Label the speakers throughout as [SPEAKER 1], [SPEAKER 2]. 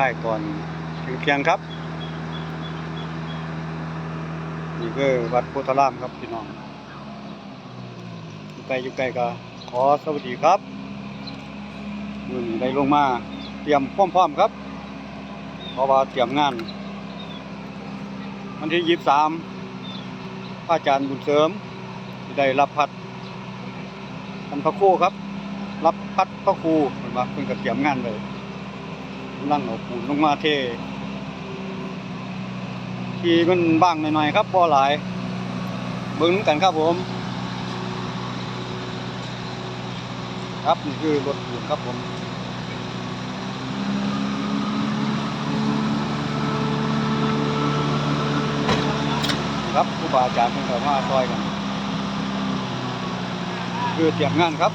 [SPEAKER 1] ท้ายก่อนถึงเที่ยงครับ นี่คือวัดโพธารามครับพี่น้องอยู่ไกลอยู่ไกลก็ขอสวัสดีครับมือนี้ได้ลงมาเตรียมพร้อมๆครับเพราะว่าเตรียมงาน วันที่ยีิบสามพระอาจารย์บุญเสริมได้รับพัดท่านพระครูครับ รับพัดพระครูเห็นว่าเพิ่นก็เตรียมงานเลยำลังเอาปูนลงมาเท ที่มันบ้างหน่อยๆครับบ่หลายเบิ่งกันครับผม ครับนี่คือรถปูนครับผมครับครูบาอาจารย์เพิ่นก็มาซอยกัน คือเตรียมงานครับ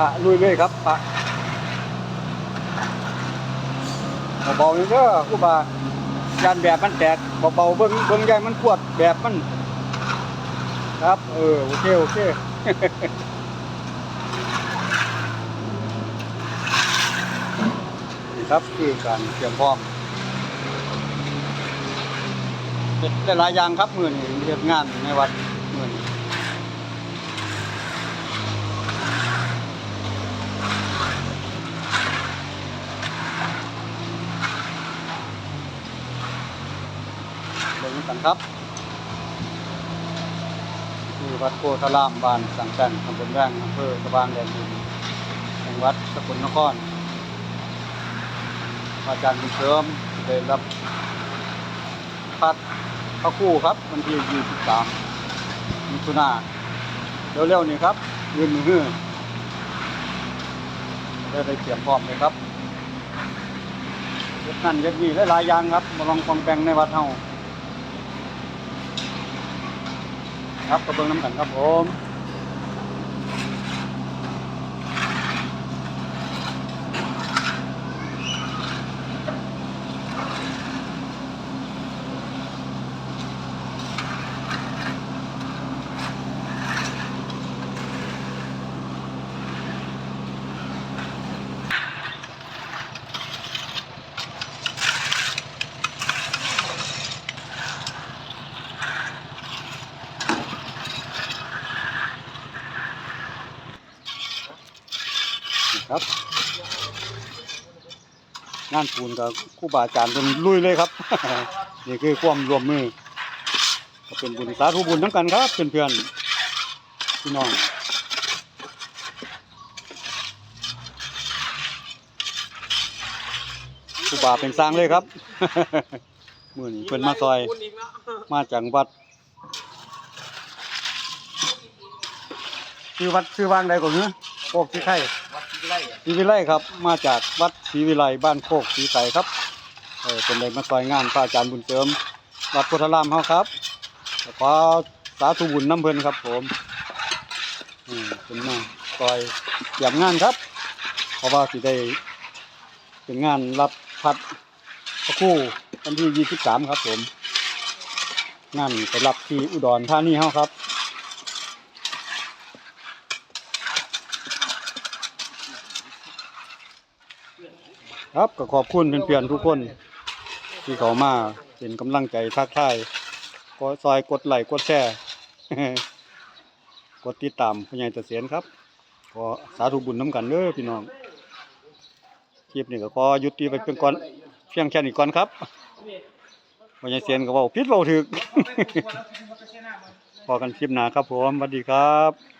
[SPEAKER 1] ปะลุยเลยครับปะเบาๆนี่เด้อครูบาจานแบบมันแตกเบาๆเบิ่งเบิ่งใหญ่มันขวดแบบมัน ครับ เออโอเคโอเคนี่ครับคือการเตรียมพร้อมเฮ็ดได้หลายอย่างครับมือนี้เฮ็ดงานในวัดมื้อนี้ เบิ่กันครับที่วัดโพธารามบ้านสังกันตำบลแว่งอำเภอสว่างแดนดินจังหวัดสกลนครอาจารย์บุญเสริมได้รับพัดพระคู่ครับวันที่ 23มิถุนาเร็วๆนี้ครับยืนมือฮื้อได้ได้เตรียมพร้อมเลยครับเย็ดนั่นเย็ดนี่หลายๆอย่างครับมาลองปองแปงในวัดเฮา ครับกระเบื้องน้ำกันครับผม ครับงานปูนกับคู่บาอาจารย์เป็นลุยเลยครับ นี่คือความรวมมือเป็นบุญสาธุบุญทั้งกันครับเพื่อนๆพี่น้องครูบาเป็นสร้างเลยครับมือนี้เพิ่นมาซอยมาจากวัดชื่อวัดชื่อวางใดก่อนเนื้อโคกที่ไข่
[SPEAKER 2] วัด
[SPEAKER 1] ศรีวิไลครับ มาจากวัดศรีวิไลบ้านโคกศรีไสครับเออเป็นเลยมาซอยงานพระอาจารย์บุญเสริม วัดพุทธรามเฮาครับขอสาธุบุญน้ำเพลินครับ ผมอืมเป็นมาซอยเตรียมงานครับ เพราะว่าสิได้เป็นงานรับพัดพระคู่วันที่ 23 ครับผมงานไปรับที่อุดรธานีเฮาครับ ครับก็ขอบคุณเพื่อนๆทุกคน ที่เขามาเป็นกำลังใจทักทายก็ซอยกดไลค์กดแชร์กดติดตามพญายตะเสียนครับขอสาธุบุญน้ำกันเด้อพี่น้องคลิปนี้ก็ขอยุติไปเพียงก่อนเพียงแค่นี้ก่อนครับพญายเสียนก็เว้าผิดเว้าถูกพอกันคลิปหนาครับผมสวัสดีครับ